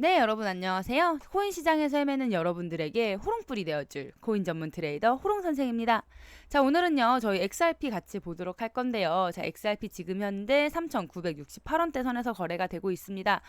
네, 여러분 안녕하세요. 코인 시장에서 헤매는 여러분들에게 호롱불이 되어줄 코인 전문 트레이더 호롱 선생입니다. 자, 오늘은요, 저희 XRP 같이 보도록 할 건데요. 자, XRP 지금 현재 3,968원대 선에서 거래가 되고 있습니다.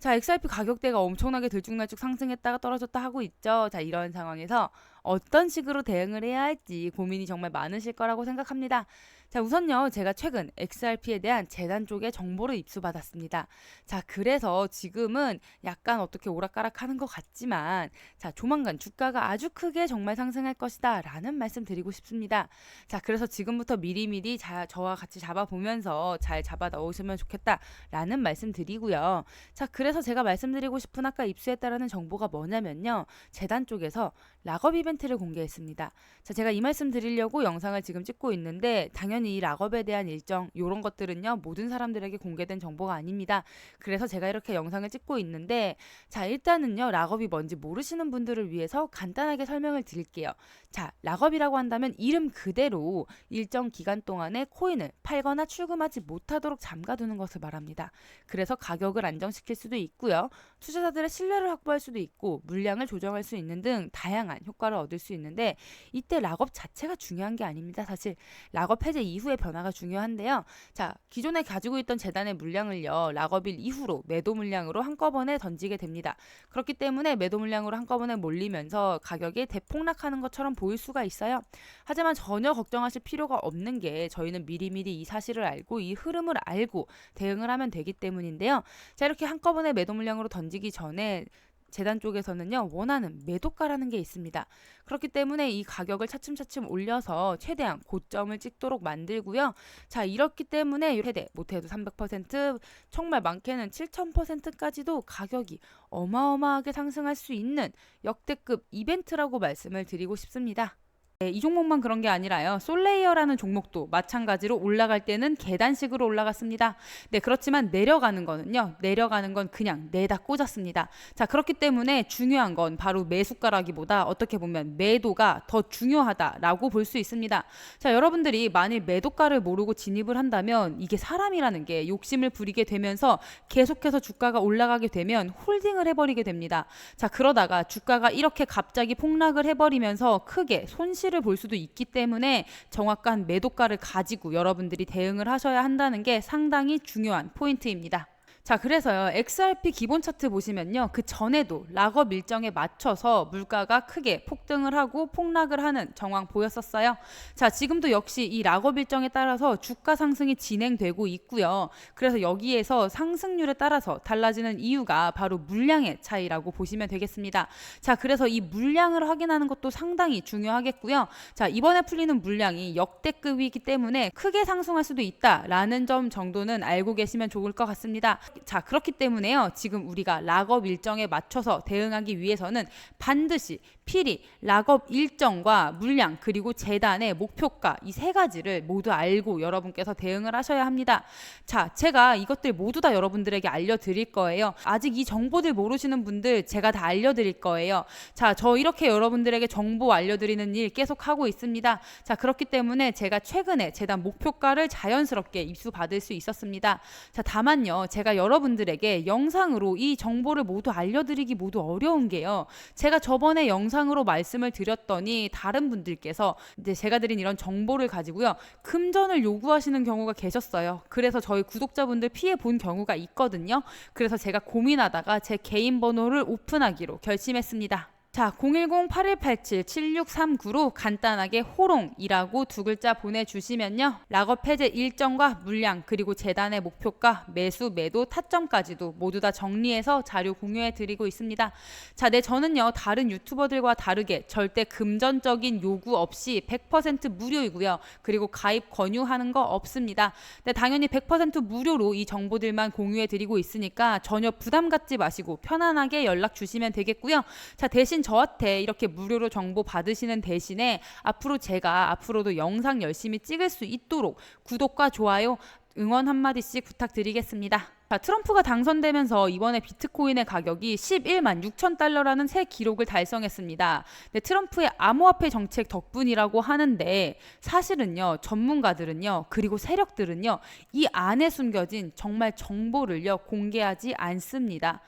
자, XRP 가격대가 엄청나게 들쭉날쭉 상승했다가 떨어졌다 하고 있죠. 자, 이런 상황에서 어떤 식으로 대응을 해야 할지 고민이 정말 많으실 거라고 생각합니다. 자, 우선요, 제가 최근 XRP에 대한 재단 쪽에 정보를 입수받았습니다. 자, 그래서 지금은 약간 어떻게 오락가락 하는 것 같지만, 자, 조만간 주가가 아주 크게 정말 상승할 것이다. 라는 말씀 드리고 싶습니다. 자, 그래서 지금부터 미리미리 자, 저와 같이 잡아보면서 잘 잡아 넣으시면 좋겠다. 라는 말씀 드리고요. 자, 그래서 제가 말씀드리고 싶은 아까 입수했다라는 정보가 뭐냐면요. 재단 쪽에서 락업 이벤트를 공개했습니다. 자, 제가 이 말씀 드리려고 영상을 지금 찍고 있는데, 당연히 당연히 이 락업에 대한 일정 이런 것들은요 모든 사람들에게 공개된 정보가 아닙니다. 그래서 제가 이렇게 영상을 찍고 있는데 자 일단은요 락업이 뭔지 모르시는 분들을 위해서 간단하게 설명을 드릴게요. 자 락업이라고 한다면 이름 그대로 일정 기간 동안에 코인을 팔거나 출금하지 못하도록 잠가두는 것을 말합니다. 그래서 가격을 안정시킬 수도 있고요. 투자자들의 신뢰를 확보할 수도 있고 물량을 조정할 수 있는 등 다양한 효과를 얻을 수 있는데 이때 락업 자체가 중요한 게 아닙니다. 사실 락업 해제 이후의 변화가 중요한데요. 자, 기존에 가지고 있던 재단의 물량을요. 락업일 이후로 매도 물량으로 한꺼번에 던지게 됩니다. 그렇기 때문에 매도 물량으로 한꺼번에 몰리면서 가격이 대폭락하는 것처럼 보일 수가 있어요. 하지만 전혀 걱정하실 필요가 없는 게 저희는 미리미리 이 사실을 알고 이 흐름을 알고 대응을 하면 되기 때문인데요. 자, 이렇게 한꺼번에 매도 물량으로 던지 기 전에 재단 쪽에서는요 원하는 매도가라는 게 있습니다. 그렇기 때문에 이 가격을 차츰차츰 올려서 최대한 고점을 찍도록 만들고요. 자 이렇기 때문에 최대 못해도 300% 정말 많게는 7,000%까지도 가격이 어마어마하게 상승할 수 있는 역대급 이벤트라고 말씀을 드리고 싶습니다. 네, 이 종목만 그런 게 아니라요. 솔레이어라는 종목도 마찬가지로 올라갈 때는 계단식으로 올라갔습니다. 네, 그렇지만 내려가는 거는요. 내려가는 건 그냥 내다 꽂았습니다. 자, 그렇기 때문에 중요한 건 바로 매수가라기보다 어떻게 보면 매도가 더 중요하다라고 볼 수 있습니다. 자, 여러분들이 만일 매도가를 모르고 진입을 한다면 이게 사람이라는 게 욕심을 부리게 되면서 계속해서 주가가 올라가게 되면 홀딩을 해버리게 됩니다. 자, 그러다가 주가가 이렇게 갑자기 폭락을 해버리면서 크게 손실 손실을 볼 수도 있기 때문에 정확한 매도가를 가지고 여러분들이 대응을 하셔야 한다는 게 상당히 중요한 포인트입니다. 자, 그래서요. XRP 기본 차트 보시면요. 그 전에도 락업 일정에 맞춰서 물가가 크게 폭등을 하고 폭락을 하는 정황 보였었어요. 자, 지금도 역시 이 락업 일정에 따라서 주가 상승이 진행되고 있고요. 그래서 여기에서 상승률에 따라서 달라지는 이유가 바로 물량의 차이라고 보시면 되겠습니다. 자, 그래서 이 물량을 확인하는 것도 상당히 중요하겠고요. 자, 이번에 풀리는 물량이 역대급이기 때문에 크게 상승할 수도 있다라는 점 정도는 알고 계시면 좋을 것 같습니다. 자, 그렇기 때문에요. 지금 우리가 락업 일정에 맞춰서 대응하기 위해서는 반드시 필히 락업 일정과 물량 그리고 재단의 목표가 이 세 가지를 모두 알고 여러분께서 대응을 하셔야 합니다. 자, 제가 이것들 모두 다 여러분들에게 알려드릴 거예요. 아직 이 정보들 모르시는 분들 제가 다 알려드릴 거예요. 자, 저 이렇게 여러분들에게 정보 알려드리는 일 계속 하고 있습니다. 자, 그렇기 때문에 제가 최근에 재단 목표가를 자연스럽게 입수 받을 수 있었습니다. 자, 다만요, 제가 여러분들에게 영상으로 이 정보를 모두 알려드리기 모두 어려운 게요. 제가 저번에 영상으로 말씀을 드렸더니 다른 분들께서 이제 제가 드린 이런 정보를 가지고요. 금전을 요구하시는 경우가 계셨어요. 그래서 저희 구독자분들 피해 본 경우가 있거든요. 그래서 제가 고민하다가 제 개인 번호를 오픈하기로 결심했습니다. 자, 010-8187-7639로 간단하게 호롱이라고 두 글자 보내주시면요. 락업 해제 일정과 물량 그리고 재단의 목표가 매수 매도 타점까지도 모두 다 정리해서 자료 공유해 드리고 있습니다. 자, 네 저는요 다른 유튜버들과 다르게 절대 금전적인 요구 없이 100% 무료이고요. 그리고 가입 권유하는 거 없습니다. 네, 당연히 100% 무료로 이 정보들만 공유해 드리고 있으니까 전혀 부담 갖지 마시고 편안하게 연락 주시면 되겠고요. 자, 대신 저한테 이렇게 무료로 정보 받으시는 대신에 앞으로 제가 앞으로도 영상 열심히 찍을 수 있도록 구독과 좋아요 응원 한마디씩 부탁드리겠습니다. 자, 트럼프가 당선되면서 이번에 비트코인의 가격이 11만 6천 달러라는 새 기록을 달성했습니다. 네, 트럼프의 암호화폐 정책 덕분이라고 하는데 사실은요, 전문가들은요, 그리고 세력들은요, 이 안에 숨겨진 정말 정보를요, 공개하지 않습니다.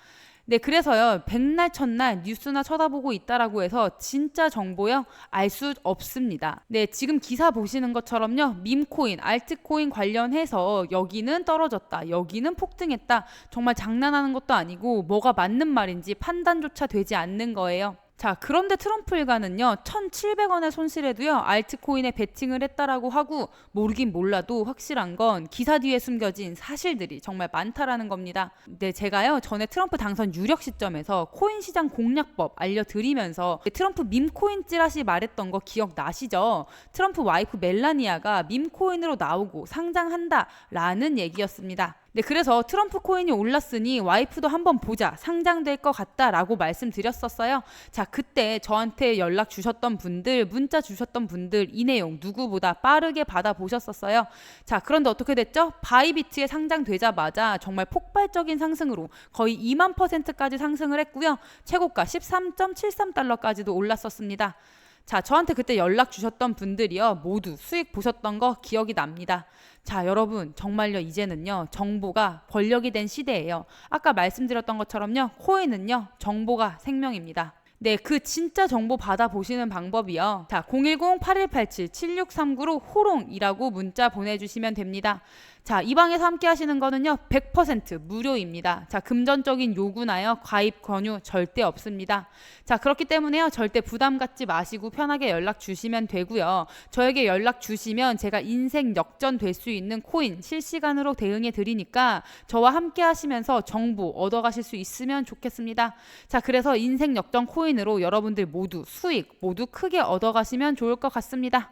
네, 그래서요, 백날 첫날 뉴스나 쳐다보고 있다라고 해서 진짜 정보요, 알 수 없습니다. 네, 지금 기사 보시는 것처럼요, 밈코인, 알트코인 관련해서 여기는 떨어졌다, 여기는 폭등했다, 정말 장난하는 것도 아니고 뭐가 맞는 말인지 판단조차 되지 않는 거예요. 자, 그런데 트럼프 일가는요, 1,700원의 손실에도요, 알트코인에 베팅을 했다라고 하고, 모르긴 몰라도 확실한 건 기사 뒤에 숨겨진 사실들이 정말 많다라는 겁니다. 네, 제가요, 전에 트럼프 당선 유력 시점에서 코인 시장 공략법 알려드리면서 트럼프 밈코인 찌라시 말했던 거 기억나시죠? 트럼프 와이프 멜라니아가 밈코인으로 나오고 상장한다 라는 얘기였습니다. 네, 그래서 트럼프 코인이 올랐으니 와이프도 한번 보자. 상장될 것 같다라고 말씀드렸었어요. 자, 그때 저한테 연락 주셨던 분들, 문자 주셨던 분들 이 내용 누구보다 빠르게 받아 보셨었어요. 자, 그런데 어떻게 됐죠? 바이비트에 상장되자마자 정말 폭발적인 상승으로 거의 2만 퍼센트까지 상승을 했고요. 최고가 13.73달러까지도 올랐었습니다. 자, 저한테 그때 연락 주셨던 분들이요. 모두 수익 보셨던 거 기억이 납니다. 자, 여러분, 정말요, 이제는요, 정보가 권력이 된 시대예요. 아까 말씀드렸던 것처럼요, 코인은요, 정보가 생명입니다. 네, 그 진짜 정보 받아보시는 방법이요. 자, 010-8187-7639로 호롱이라고 문자 보내주시면 됩니다. 자, 이 방에서 함께 하시는 거는요, 100% 무료입니다. 자, 금전적인 요구나요, 가입 권유 절대 없습니다. 자, 그렇기 때문에요, 절대 부담 갖지 마시고 편하게 연락 주시면 되고요. 저에게 연락 주시면 제가 인생 역전 될 수 있는 코인 실시간으로 대응해 드리니까 저와 함께 하시면서 정보 얻어 가실 수 있으면 좋겠습니다. 자, 그래서 인생 역전 코인으로 여러분들 모두 수익 모두 크게 얻어 가시면 좋을 것 같습니다.